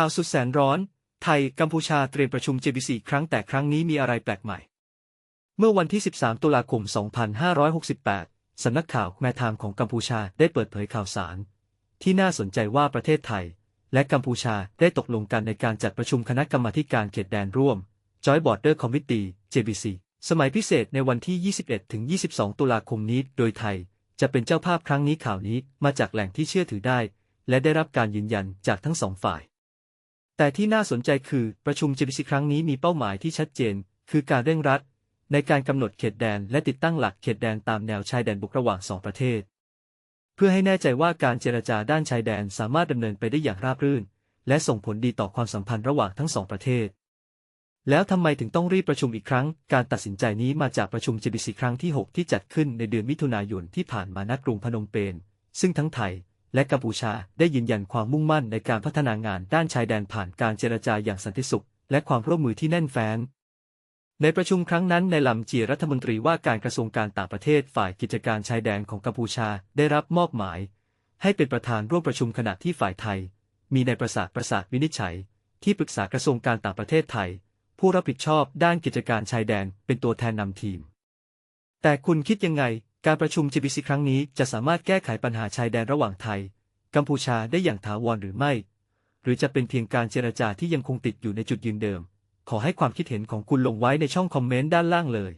ข่าวสุดแสนร้อน ไทยกัมพูชาเตรียมประชุม JBC ครั้งแต่ครั้งนี้มีอะไรแปลกใหม่ เมื่อวันที่ 13 ตุลาคม 2568 สำนักข่าวแมทามของกัมพูชาได้เปิดเผยข่าวสาร ที่น่าสนใจว่าประเทศไทย และกัมพูชาได้ตกลงกันในการจัดประชุมคณะกรรมาการเขตแดนร่วม Joint Border Committee JBC สมัยพิเศษในวันที่ 21-22 ตุลาคมนี้ โดยไทย จะเป็นเจ้าภาพครั้งนี้ข่าวนี้มาจากแหล่งที่เชื่อถือได้ และได้รับการยืนยันจากทั้งสองฝ่าย แต่ที่น่าสนใจคือประชุม JBC ครั้งนี้มีเป้าหมายที่ชัดเจน คือการเร่งรัด ในการกำหนดเขตแดนและติดตั้งหลักเขตแดนตามแนวชายแดนบุกระหว่างสองประเทศ เพื่อให้แน่ใจว่าการเจรจาด้านชายแดนสามารถดำเนินไปได้อย่างราบรื่น และส่งผลดีต่อความสัมพันธ์ระหว่างทั้งสองประเทศ แล้วทำไมถึงต้องรีบประชุมอีกครั้ง การตัดสินใจนี้มาจากประชุม JBC ครั้งที่ 6 ที่จัดขึ้นในเดือนมิถุนายนที่ผ่านมาณกรุงพนมเปญซึ่งทั้งไทย และกัมพูชาได้ยืนยันความมุ่งมั่นในการพัฒนางานด้านชายแดนผ่านการเจรจาอย่างสันติสุข และความร่วมมือที่แน่นแฟ้น ในประชุมครั้งนั้นในลำเจียรัฐมนตรีว่าการกระทรวงการต่างประเทศฝ่ายกิจการชายแดนของกัมพูชาได้รับมอบหมาย ให้เป็นประธานร่วมประชุมขณะที่ฝ่ายไทย มีนายประสาทประสาทวินิจฉัย ที่ปรึกษากระทรวงการต่างประเทศไทย ผู้รับผิดชอบด้านกิจการชายแดนเป็นตัวแทนนำทีม แต่คุณคิดยังไง การประชุม GBC ครั้งนี้จะสามารถแก้ไขปัญหาชายแดนระหว่างไทย กัมพูชาได้อย่างถาวรหรือไม่ หรือจะเป็นเพียงการเจรจาที่ยังคงติดอยู่ในจุดยืนเดิม ขอให้ความคิดเห็นของคุณลงไว้ในช่องคอมเมนต์ด้านล่างเลย